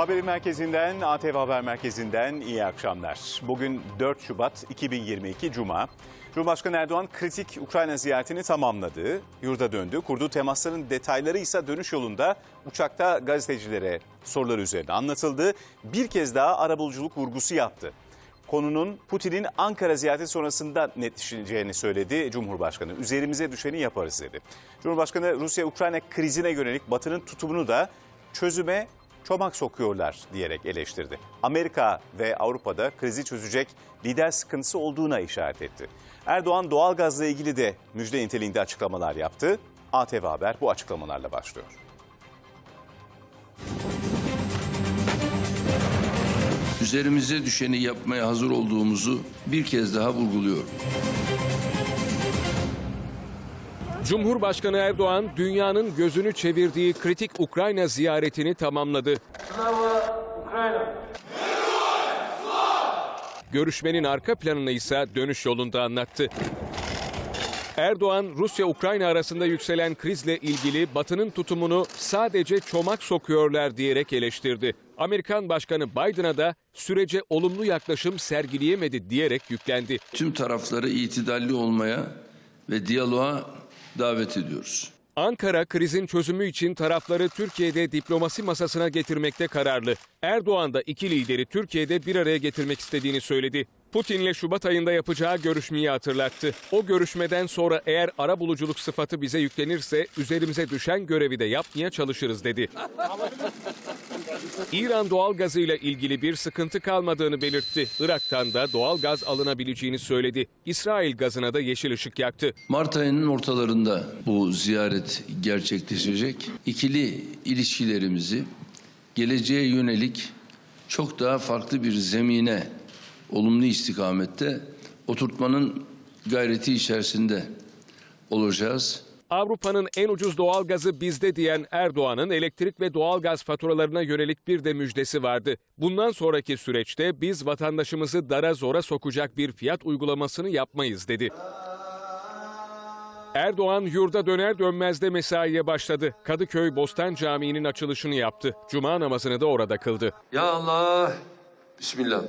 Haberin merkezinden, ATV Haber Merkezi'nden iyi akşamlar. Bugün 4 Şubat 2022 Cuma. Cumhurbaşkanı Erdoğan kritik Ukrayna ziyaretini tamamladı. Yurda döndü. Kurduğu temasların detayları ise dönüş yolunda uçakta gazetecilere sorular üzerine anlatıldı. Bir kez daha arabuluculuk vurgusu yaptı. Konunun Putin'in Ankara ziyareti sonrasında netleşeceğini söyledi Cumhurbaşkanı. Üzerimize düşeni yaparız dedi. Cumhurbaşkanı Rusya-Ukrayna krizine yönelik Batı'nın tutumunu da çözüme çomak sokuyorlar diyerek eleştirdi. Amerika ve Avrupa'da krizi çözecek lider sıkıntısı olduğuna işaret etti. Erdoğan doğalgazla ilgili de müjde niteliğinde açıklamalar yaptı. ATV Haber bu açıklamalarla başlıyor. Üzerimize düşeni yapmaya hazır olduğumuzu bir kez daha vurguluyorum. Cumhurbaşkanı Erdoğan dünyanın gözünü çevirdiği kritik Ukrayna ziyaretini tamamladı. Görüşmenin arka planını ise dönüş yolunda anlattı. Erdoğan, Rusya-Ukrayna arasında yükselen krizle ilgili Batı'nın tutumunu sadece çomak sokuyorlar diyerek eleştirdi. Amerikan Başkanı Biden'a da sürece olumlu yaklaşım sergileyemedi diyerek yüklendi. Tüm tarafları itidalli olmaya ve diyaloğa davet ediyoruz. Ankara krizin çözümü için tarafları Türkiye'de diplomasi masasına getirmekte kararlı. Erdoğan da iki lideri Türkiye'de bir araya getirmek istediğini söyledi. Putin'le Şubat ayında yapacağı görüşmeyi hatırlattı. O görüşmeden sonra eğer ara buluculuk sıfatı bize yüklenirse üzerimize düşen görevi de yapmaya çalışırız dedi. İran doğal gazıyla ilgili bir sıkıntı kalmadığını belirtti. Irak'tan da doğal gaz alınabileceğini söyledi. İsrail gazına da yeşil ışık yaktı. Mart ayının ortalarında bu ziyaret gerçekleşecek. İkili ilişkilerimizi geleceğe yönelik çok daha farklı bir zemine, olumlu istikamette oturtmanın gayreti içerisinde olacağız. Avrupa'nın en ucuz doğalgazı bizde diyen Erdoğan'ın elektrik ve doğalgaz faturalarına yönelik bir de müjdesi vardı. Bundan sonraki süreçte biz vatandaşımızı dara zora sokacak bir fiyat uygulamasını yapmayız dedi. Erdoğan yurda döner dönmez de mesaiye başladı. Kadıköy Bostan Camii'nin açılışını yaptı. Cuma namazını da orada kıldı. Ya Allah, Bismillah.